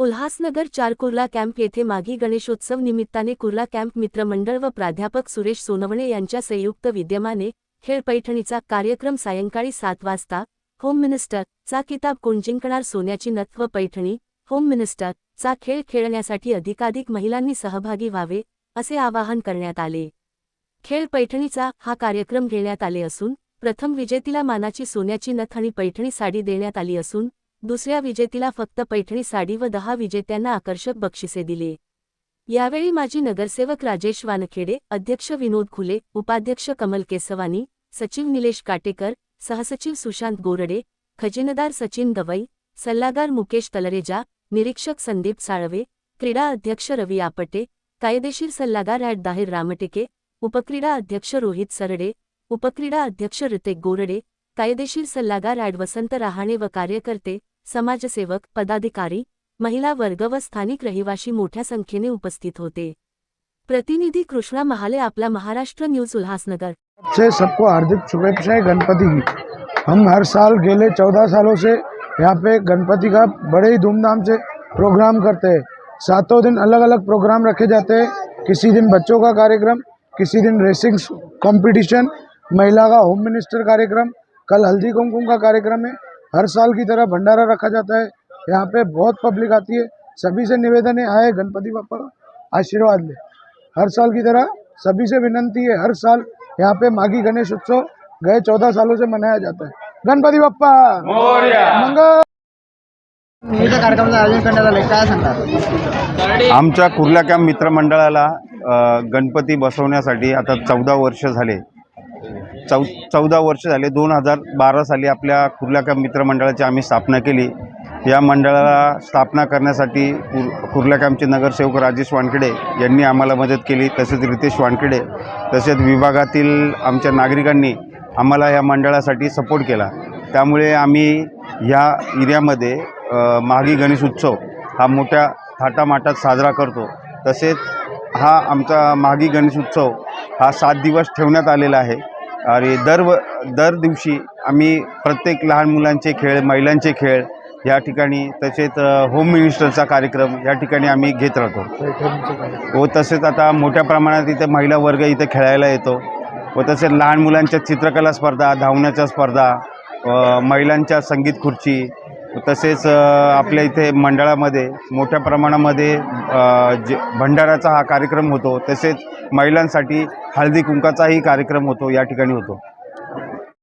उल्हासनगर चार कुर्ला कॅम्प येथे मागी गणेशोत्सव निमित्ताने कुर्ला कॅम्प मित्रमंडळ व प्राध्यापक सुरेश सोनवणे यांच्या संयुक्त विद्यमाने खेळ पैठणीचा कार्यक्रम सायंकाळी सात वाजता होम मिनिस्टर चा किताब कोण जिंकणार सोन्याची नथ व पैठणी होम मिनिस्टर चा खेळ खेळण्यासाठी अधिकाधिक महिलांनी सहभागी व्हावे असे आवाहन करण्यात आले. खेळ पैठणीचा हा कार्यक्रम घेण्यात आले असून प्रथम विजेतीला मानाची सोन्याची नथ आणि पैठणी साडी देण्यात आली असून दुसऱ्या विजेतीला फक्त पैठणी साडी व दहा विजेत्यांना आकर्षक बक्षिसे दिले. यावेळी माजी नगरसेवक राजेश वानखेडे अध्यक्ष विनोद खुले उपाध्यक्ष कमल केसवानी सचिव निलेश काटेकर सहसचिव सुशांत गोरडे खजिनदार सचिन गवई सल्लागार मुकेश तलरेजा निरीक्षक संदीप साळवे क्रीडा अध्यक्ष रवी आपटे कायदेशीर सल्लागार ॲड दाहिर रामटेके उपक्रीडा अध्यक्ष रोहित सरडे उपक्रीडा अध्यक्ष ऋतिक गोरडे कायदेशीर सल्लागार ॲड वसंत रहाणे व कार्यकर्ते समाजसेवक, पदाधिकारी, महिला वर्ग व स्थानिक रहिवाशी मोठ्या संख्येने उपस्थित होते. प्रतिनिधी कृष्णा महाले आपला महाराष्ट्र न्यूज़ उल्हासनगर. से सबको हार्दिक शुभेच्छाएँ, गणपति की। हम हर साल गेले चौदह सालों से यहाँ पे गणपति का बड़े ही धूमधाम से प्रोग्राम करते हैं। सातों दिन अलग अलग प्रोग्राम रखे जाते हैं। किसी दिन बच्चों का कार्यक्रम, किसी दिन रेसिंग कंपटीशन महिला का होम मिनिस्टर कार्यक्रम, कल हल्दी कुमकुम का कार्यक्रम है। हर साल की तरह भंडारा रखा जाता है। यहाँ पे बहुत पब्लिक आती है। सभी से निवेदन है आए गणपति बापा आशीर्वाद ले। हर साल की तरह सभी से विनंती है हर साल यहाँ पे माघी गणेश उत्सव गए चौदह सालों से मनाया जाता है। गणपति बप्पा! मंगल! कार्यक्रमाचं आयोजन करण्यात आलं काय सांगतात आमच्या कुर्ला कॅम्प मित्रमंडळाला गणपती बसवण्यासाठी आता चौदा वर्ष झाले. चौ चौदा वर्ष झाले दोन हजार बारा साली आपल्या कुर्ला मित्रमंडळाची आम्ही स्थापना केली. या मंडळाला स्थापना करण्यासाठी कुर कुर्ल्याकामचे नगरसेवक राजेश वानखेडे यांनी आम्हाला मदत केली तसेच रितेश वानखेडे तसेच विभागातील आमच्या नागरिकांनी आम्हाला या मंडळासाठी सपोर्ट केला. त्यामुळे आम्ही ह्या एरियामध्ये मागी गणेश उत्सव हा मोठ्या थाटामाटात साजरा करतो. तसेच हा आमचा मागी गणेश उत्सव हा सात दिवस ठेवण्यात आलेला आहे. आणि दर व दर दिवशी आम्ही प्रत्येक लहान मुलांचे खेळ महिलांचे खेळ या ठिकाणी तसेच होम मिनिस्टरचा कार्यक्रम या ठिकाणी आम्ही घेत राहतो. व तसेच आता मोठ्या प्रमाणात इथे महिला वर्ग इथे खेळायला येतो. व तसेच लहान मुलांच्या चित्रकला स्पर्धा धावण्याच्या स्पर्धा महिलांच्या संगीत खुर्ची तसेच आपल्या इथे मंडळामध्ये मोठ्या प्रमाणामध्ये जे भंडाराचा हा कार्यक्रम होतो. तसेच महिलांसाठी हळदी कुंकाचाही कार्यक्रम होतो या ठिकाणी होतो.